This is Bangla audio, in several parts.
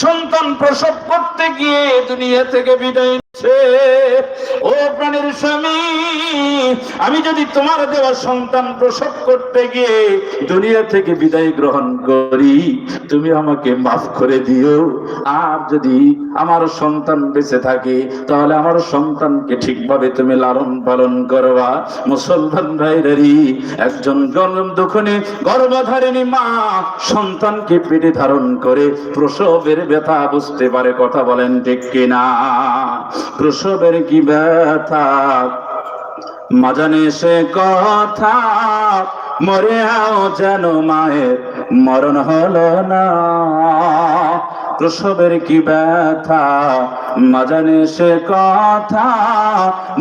সন্তান প্রসব করতে গিয়ে দুনিয়া থেকে বিদায় নিচ্ছে ও প্রাণের স্বামী, আমি যদি তোমার দেওয়া সন্তান প্রসব করতে গিয়ে দুনিয়া থেকে বিদায় গ্রহণ করি, তুমি আমাকে মাফ করে দিও। আর যদি আমার সন্তান বেঁচে থাকে, তাহলে আমার সন্তানকে ঠিকভাবে তুমি লালন পালন করবা। মুসলমান ভাইরারি একজন গরম দুখনে, গর্ভধারিণী মা সন্তানকে পেটে ধারণ করে প্রসবের ব্যথা বুঝতে পারে, কথা বলেন ঠিক কিনা? প্রসবের কি ব্যথা মাজানে সে কথা, মরে আও যেন মায়ের মরণ হলো না। প্রসবের কি ব্যথা, মাজানে সে কথা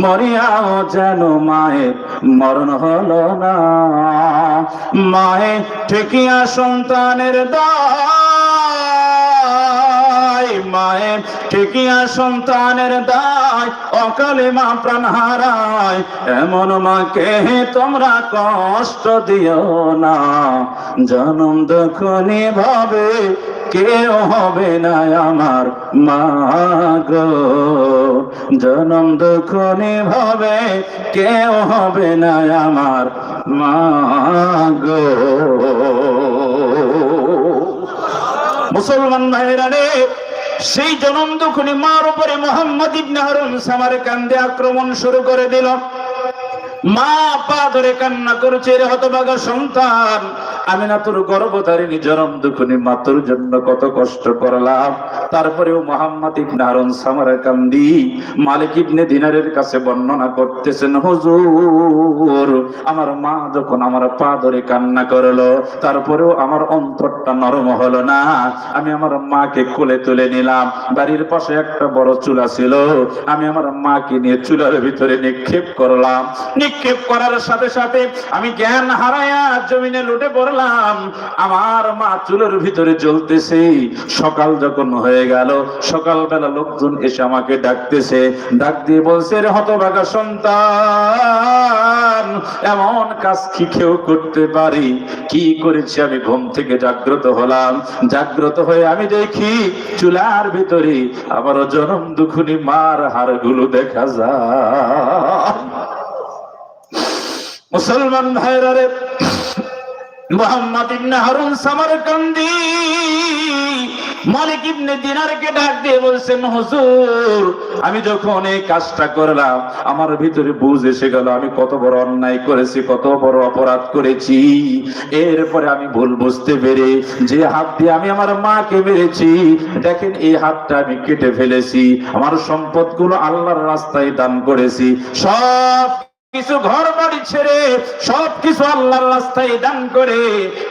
মরিয়াও যেন মায়ের মরণ হলো না। মায়ে ঠেকিয়া সন্তানের দায় মায়ের ঠেকিয়া সন্তানের দায় অকালে মা প্রাণ হারায়। এমন মাকে তোমরা কষ্ট দিও না। জনম দখনি ভাবে, কেউ হবে না আমার মা গো। জনম দখনি ভাবে, কেউ হবে না আমার মা গো। মুসলমান ভাইরা রে সেই জনম দুখুনি মার উপরে মোহাম্মদ ইবনে হারুন সামারে কান্দে আক্রমণ শুরু করে দিল। মা পা ধরে কান্না করছে রে হতভাগা সন্তান। আমি না তোর গর্ভধারিণী, জনম দুখনি মা তোর জন্য কত কষ্ট করলাম। তারপরেও Mohammad ibne Harun Samarkandi, Malik ibne দিনারের কাছে বর্ণনা করতেছেন, হুজুর, আমার মা যখন আমার পা ধরে কান্না করল, তারপরেও আমার অন্তরটা নরম হলো না। আমি আমার মাকে কোলে তুলে নিলাম। বাড়ির পাশে একটা বড় চুলা ছিল। আমি আমার মাকে নিয়ে চুলার ভিতরে নিক্ষেপ করলাম। নিক্ষেপ করার সাথে সাথে আমি জ্ঞান হারায়া জমিনে লুটে পড়লাম আমার মা চুলের ভিতরে জ্বলতেছে। সকাল যখন হয়ে গেল, সকালবেলা লোকজন এসে আমাকে ডাকতেছে। ডাক দিয়ে বলছে, রে হতভাগা সন্তান, এমন কাজ কি কেউ করতে পারি? কি করেছি আমি? ঘুম থেকে জাগ্রত হলাম। জাগ্রত হয়ে আমি দেখি চুলার ভিতরে আবার জনম দুখুনি মার হাড়গুলো দেখা যায়। মুসলমান ভাইরা রে মোহাম্মদ ইবনে হারুন সামারকান্দি মালিক ইবনে দিনারকে ডাক দিয়ে বলছেন, হুজুর, আমি যখন এই কাজটা করলাম, আমার ভিতরে বুঝ এসে গেল, আমি কত বড় অন্যায় করেছি, কত বড় অপরাধ করেছি। এরপরে আমি ভুল বুঝতে পেরে, যে হাত দিয়ে আমি আমার মাকে মেরেছি, দেখেন এই হাতটা আমি কেটে ফেলেছি, আমার সম্পদগুলো আল্লাহর রাস্তায় দান করেছি, সব কিছু ঘর বাড়ি ছেড়ে সব কিছু আল্লাহর রাস্তায় দান করে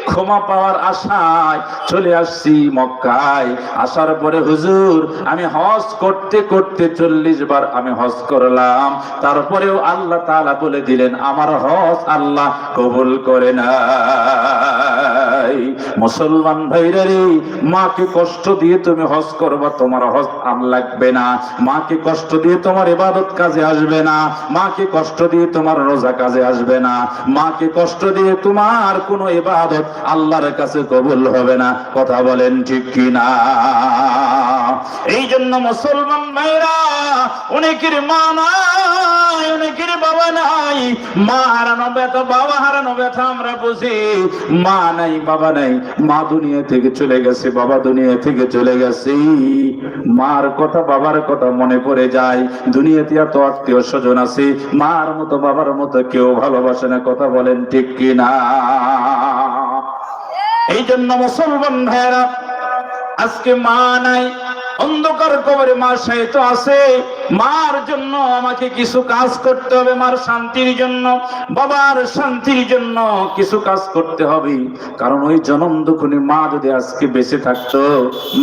ক্ষমা পাওয়ার আশায় চলে আসছি মক্কায়। আসার পরে হুজুর, আমি হজ করতে করতে চল্লিশ বার আমি হজ করলাম। তারপরেও আল্লাহ তালা বলে দিলেন, আমার হজ আল্লাহ কবুল করে নাই মুসলমান ভাইরা রে, মাকে কষ্ট দিয়ে তুমি হজ করবা, তোমার হজ আম লাগবে না। মাকে কষ্ট দিয়ে তোমার ইবাদত কাজে আসবে না। মাকে কষ্ট দিয়ে তোমার রোজা কাজে আসবে না। মাকে কষ্ট দিয়ে তোমার কোনো ইবাদত আল্লাহর কাছে কবুল হবে না। কথা বলেন ঠিক কি না এই জন্য মুসলমান ভাইরা, অনেকের মা নাই, অনেকের বাবা নাই। মা হারানো ব্যথা বাবা হারানো ব্যথা আমরা বুঝি। মা নাই বাবা নাই মা দুনিয়া থেকে চলে গেছে বাবা দুনিয়া থেকে চলে গেছে। মার কথা বাবার কথা মনে পড়ে যায়। দুনিয়াতে এত আত্মীয় স্বজন আছে মার মতো বাবার মতো কেউ ভালোবাসে না কথা বলেন ঠিক কিনা? এই জন্য মুসলমান ভাইরা আজকে মা নাই অন্ধকার কবরে মা তো আছে। মার জন্য আমাকে কিছু কাজ করতে হবে, মার শান্তির জন্য, বাবার শান্তির জন্য কিছু কাজ করতে হবে। কারণ ওই জনম দুখুনি মা যদি আজকে বেঁচে থাকতো,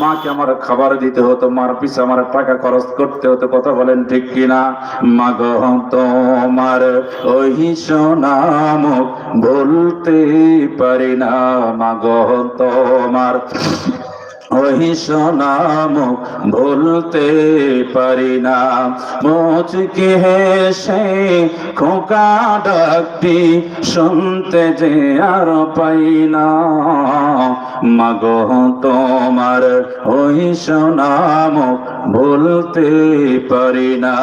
মাকে আমার খাবার দিতে হতো, মার পিছে আমার টাকা খরচ করতে হতো, কথা বলেন ঠিক কিনা? মা গো, তোমার ওই সোনাম বলতে পারি না। মা গো, তোমার ওই সোনাম ভুলতে পারি না। মুচকি হেসে খোকা ডাকটি শুনতে যে আর পাই না। মাগো, তোমার ওই সোনাম ভুলতে পারি না।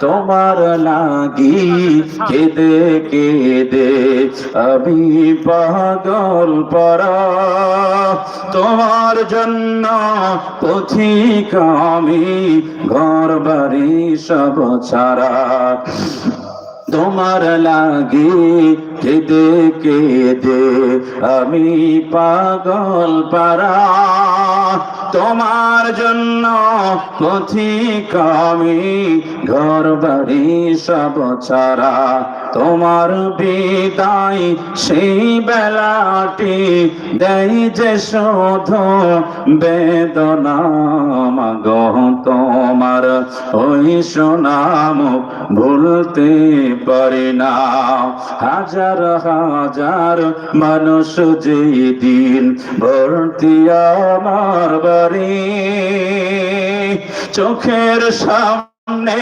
তোমার লাগি কেঁদে কেঁদে আমি পাগল পরা। তোমার জন্য পথিক আমি ঘর বাড়ি সব ছাড়া। তোমার লাগে কেঁদে কেঁদে আমি পাগল পারা তোমার জন্য পথিক আমি ঘর বাড়ি সব ছাড়া। তোমার বিদায় সেই বেলাটি দেয় যে শোধ বেদনা। মাগ তোমার ওই সোনাম ভুলতে পারে না। হাজার হাজার মানুষ যে দিন ভর্তি আমার বাড়ি, চোখের সামনে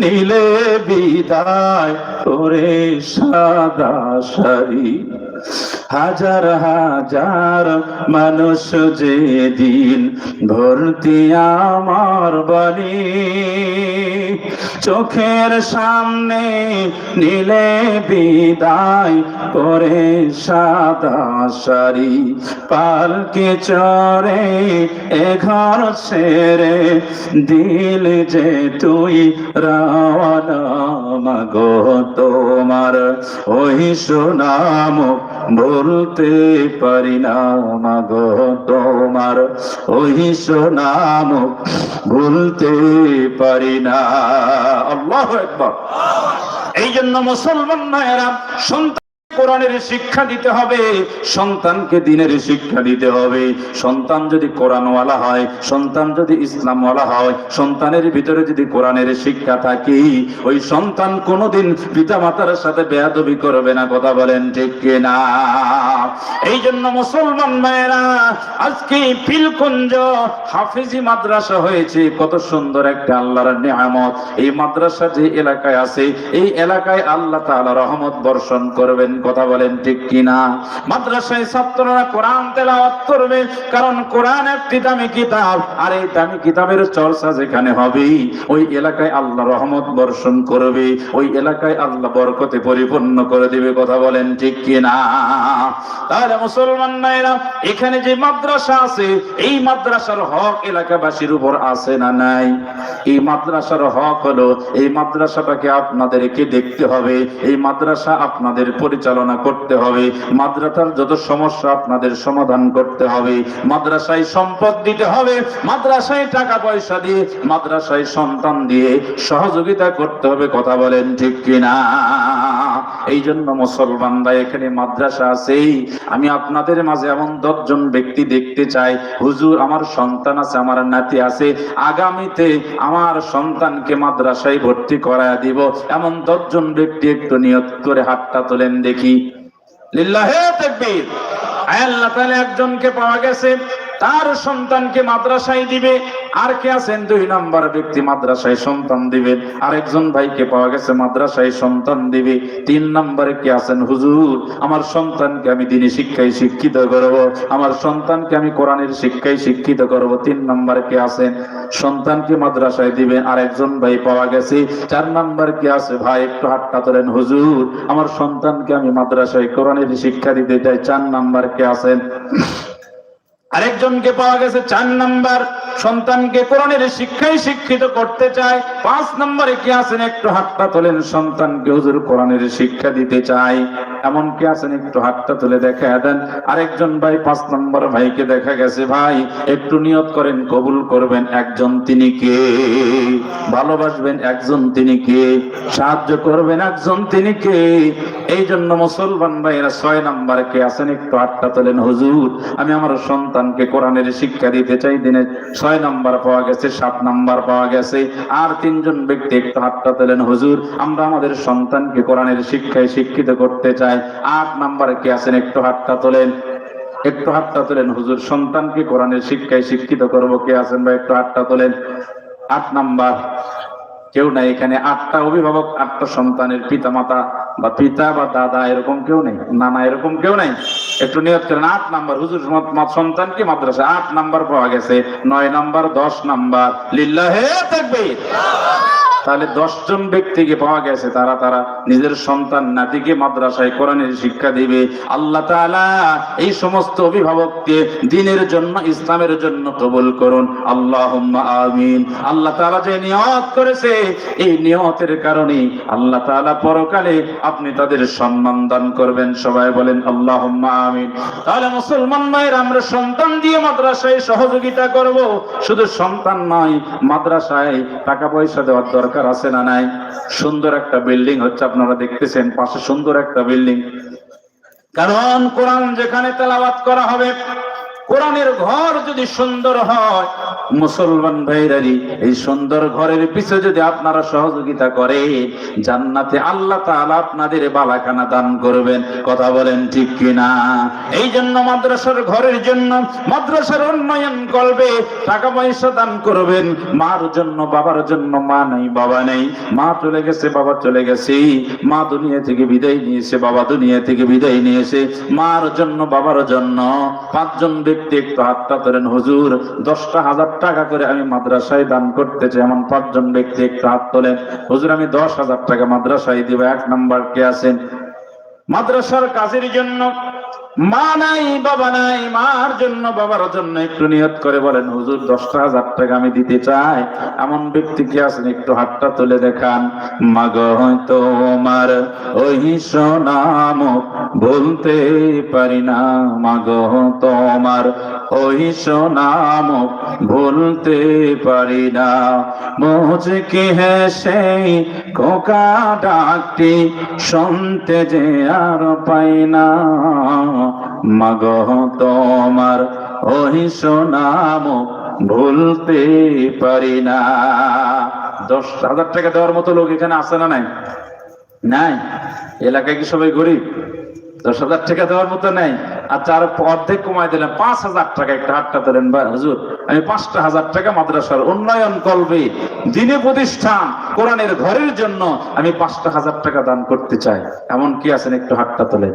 নীলে বিদায় করে সাদা শাড়ি। হাজার হাজার মানুষ যে দিন ভর্তি আমার বাড়ি চোখের সামনে নীলে বিদায় করে সাদা শাড়ি, পালকে চরে এ ঘর দিল যে তুই রাওয়ানা মাগো তোমার ওই সুনাম বলতে পারি না, মাগো তোমার ওই সোনাম ভুলতে পারি না। আল্লাহ একবার এই জন্য মুসলমান মায়েরা সন্তান কোরআনের শিক্ষা দিতে হবে, সন্তানকে দিনের শিক্ষা দিতে হবে। সন্তান যদি কোরআনওয়ালা হয়, সন্তান যদি ইসলামওয়ালা হয়, সন্তানের ভিতরে যদি কোরআনের শিক্ষা থাকে, ওই সন্তান কোনোদিন পিতা মাতার সাথে বেয়াদবি করবে না, কথা বলেন ঠিক কিনা? এই জন্য মুসলমান মায়েরা, আজকে পিলকুঞ্জ হাফিজি মাদ্রাসা হয়েছে, কত সুন্দর একটা আল্লাহর নিয়ামত। এই মাদ্রাসা যে এলাকায় আছে, এই এলাকায় আল্লাহ তাআলা রহমত বর্ষণ করবেন কথা বলেন ঠিক কিনা? মাদ্রাসায় ছাত্ররা কোরআন তেলাওয়াত করবে, কারণ কোরআন একটি দামি কিতাব, আর এই দামি কিতাবের চর্চা যেখানে হবে, ওই এলাকায় আল্লাহ রহমত বর্ষণ করবে, ওই এলাকায় আল্লাহ বরকতে পরিপূর্ণ করে দিবে, কথা বলেন ঠিক কিনা? তাহলে মুসলমান নাইরা এখানে যে মাদ্রাসা আছে, এই মাদ্রাসার হক এলাকাবাসীর উপর আছে না নাই? এই মাদ্রাসার হক হলো, এই মাদ্রাসাটাকে আপনাদেরকে দেখতে হবে, এই মাদ্রাসা আপনাদের পরিচালনা করতে হবে। মাদ্রাসার যত সমস্যা আপনাদের সমাধান করতে হবে। মাদ্রাসায় সম্পদ দিতে হবে। মাদ্রাসায় টাকা পয়সা দিয়ে মাদ্রাসায় সন্তান দিয়ে সহযোগিতা করতে হবে। কথা বলেন ঠিক কিনা? এই জন্য মুসলমানরা এখানে মাদ্রাসা আছেই। আমি আপনাদের মাঝে এমন দশজন ব্যক্তি দেখতে চাই। হুজুর, আমার সন্তান আছে, আমার নাতি আছে। আগামীতে আমার সন্তানকে মাদ্রাসায় ভর্তি করায় দিব। এমন দশজন ব্যক্তি একটু নিয়ত করে হাতটা তোলেন দেখি। লিল্লাহে তাকবীর। আল্লাহ তাআলা একজনকে পাওয়া গেছে। তার সন্তানকে মাদ্রাসায় দিবে। আর কে আছেন? দুই নাম্বার ব্যক্তি মাদ্রাসায় সন্তান দিবে। আরেকজন ভাইকে পাওয়া গেছে, মাদ্রাসায় সন্তান দিবে। তিন নম্বরে কে আছেন? হুজুর, আমার সন্তানকে আমি দিনী শিক্ষায় শিক্ষিত করব। আমার সন্তানকে আমি কোরআনের শিক্ষায় শিক্ষিত করব। তিন নম্বরে কে আছেন? সন্তানকে মাদ্রাসায় দিবেন আরেকজন ভাই পাওয়া গেছে। চার নাম্বার কে আছে? ভাই, একটু হাতটা তোলেন হুজুর, আমার সন্তানকে আমি মাদ্রাসায় কোরআনের শিক্ষা দিতে চাই। চার নাম্বার কে আছেন? আরেকজনকে পাওয়া গেছে চার নাম্বার। সন্তানকে কোরআনের শিক্ষায় শিক্ষিত করতে চায়। পাঁচ নম্বরে কি আছেন একটু হাতটা তোলেন, সন্তানকে হুজুর কোরআনের শিক্ষা দিতে চাই এমন কি আছেন একটু হাতটা তুলে দেখা দেন। আরেকজন ভাই, পাঁচ নম্বর ভাইকে দেখা গেছে, ভাই, একটু নিয়ত করেন, কবুল করবেন। একজন তিনি কে? ভালোবাসবেন একজন তিনি কে? সাহায্য করবেন একজন তিনি কে? এই জন্য মুসলমান ভাইরা ছয় নাম্বার কে আছেন একটু হাতটা তোলেন, হুজুর, আমি আমার সন্তানকে কোরআনের শিক্ষা দিতে চাই, দিনে ছয় নাম্বার পাওয়া গেছে, সাত নাম্বার পাওয়া গেছে। আর তিনজন ব্যক্তি একটু হাতটা তোলেন, হুজুর, আমরা আমাদের সন্তানকে কোরআনের শিক্ষায় শিক্ষিত করতে চাই। আট নাম্বারে কে আছেন, একটু হাতটা তোলেন। একটু হাতটা তোলেন, হুজুর, সন্তানকে কোরআনের শিক্ষায় শিক্ষিত করব। কে আছেন বা একটু হাতটা তোলেন। আট নাম্বার কেউ নাই এখানে, আটটা অভিভাবক, আটটা সন্তানের পিতা মাতা বা পিতা বা দাদা এরকম কেউ নেই, নানা এরকম কেউ নাই। একটু নিয়ত করেন, আট নাম্বার, হুজুর সন্তান কি মাদ্রাসা? আট নাম্বার পাওয়া গেছে, নয় নাম্বার, দশ নাম্বার। লিল্লাহে থাকবে তাহলে দশজন ব্যক্তিকে পাওয়া গেছে, তারা তারা নিজের সন্তান, নাতিকে মাদ্রাসায় কোরআনের শিক্ষা দিবে। আল্লাহ এই সমস্ত অভিভাবককে দিনের জন্য, ইসলামের জন্য কবুল করুন। আল্লাহ আমিন। আল্লাহ তাআলা যে নিয়ত করেছে, এই নিয়তের কারণে আল্লাহ তাআলা পরকালে আপনি তাদের সম্মান দান করবেন। সবাই বলেন আল্লাহ আমিন। তাহলে মুসলমান মায়ের আমরা সন্তান দিয়ে মাদ্রাসায় সহযোগিতা করব। শুধু সন্তান নয়, মাদ্রাসায় টাকা পয়সা দেওয়ার দরকার আছে না নাই? সুন্দর একটা বিল্ডিং হচ্ছে, আপনারা দেখতেছেন, পাশে সুন্দর একটা বিল্ডিং কারণ কোরআন যেখানে তেলাওয়াত করা হবে কোরআনের ঘর যদি সুন্দর হয়, মুসলমান ভাইরারি, এই সুন্দর ঘরের পিছে যদি আপনারা সহযোগিতা করে, জান্নাতে আল্লাহ তাআলা আপনাদের বালাখানা দান করবেন। কথা বলেন ঠিক কিনা? এই জন্য মাদ্রাসার ঘরের জন্য মাদ্রাসার উন্নয়ন করবে, টাকা পয়সা দান করবেন। মার জন্য, বাবার জন্য মা নাই, বাবা নেই। মা চলে গেছে, বাবা চলে গেছে। মা দুনিয়া থেকে বিদায় নিয়েছে, বাবা দুনিয়া থেকে বিদায় নিয়েছে। মার জন্য, বাবার জন্য পাঁচজন ব্যক্তি একটু হাতটা ধরেন, হুজুর, দশটা হাজার টাকা করে আমি মাদ্রাসায় দান করতে চাই এমন পাঁচজন ব্যক্তি একটু হাত তোলেন, হুজুর, আমি দশ হাজার টাকা মাদ্রাসায় দিব। এক নাম্বার কে আছেন? মাদ্রাসার কাজের জন্য মা নাই, বাবা নাই, মার জন্য, বাবার জন্য একটু নিয়ত করে বলেন, হুজুর, দশটা হাজার টাকা আমি দিতে চাই। এমন ব্যক্তি কি আছেন? একটু হাতটা তুলে দেখান। মাগ তোমার ওই সোনাম বলতে পারি না। মাগ তোমার ওই সোনাম ভুলতে পারি না। মুঝকে হেসে কোকা ডাকটি শুনতে যে আর পাই না। মাগ তোমার ওই সোনাম ভুলতে পারি না। দশ হাজার টাকা দেওয়ার মতো লোক এখানে আছে না নাই? নাই? এলাকায় কি সবাই গরিব? দশ হাজার টাকা দেওয়ার মতো নেই। আর অর্ধেক কমাই দিলেন পাঁচ হাজার টাকা একটা হাতটা ধরেন ভাই হুজুর, আমি পাঁচটা হাজার টাকা মাদ্রাসার উন্নয়ন করবে, দিনে প্রতিষ্ঠান, কোরআনের ঘরের জন্য আমি পাঁচটা হাজার টাকা দান করতে চাই। এমন কি আছেন একটু হাতটা তোলেন।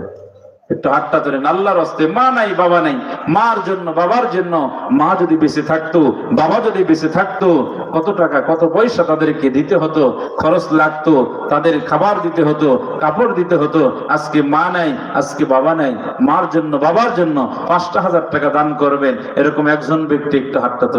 একটু হাতটা ধরেন আল্লাহর হস্তে মা নাই, বাবা নাই, মার জন্য, বাবার জন্য মা যদি বেঁচে থাকতো, বাবা যদি বেঁচে থাকতো, কত টাকা, কত পয়সা তাদেরকে দিতে হতো, খরচ লাগতো, তাদের খাবার দিতে হতো, কাপড় দিতে হতো, আজকে মা নাই, আজকে বাবা নাই, মার জন্য, বাবার জন্য পাঁচটা হাজার টাকা দান করবেন, এরকম একজন ব্যক্তি একটু হাতটা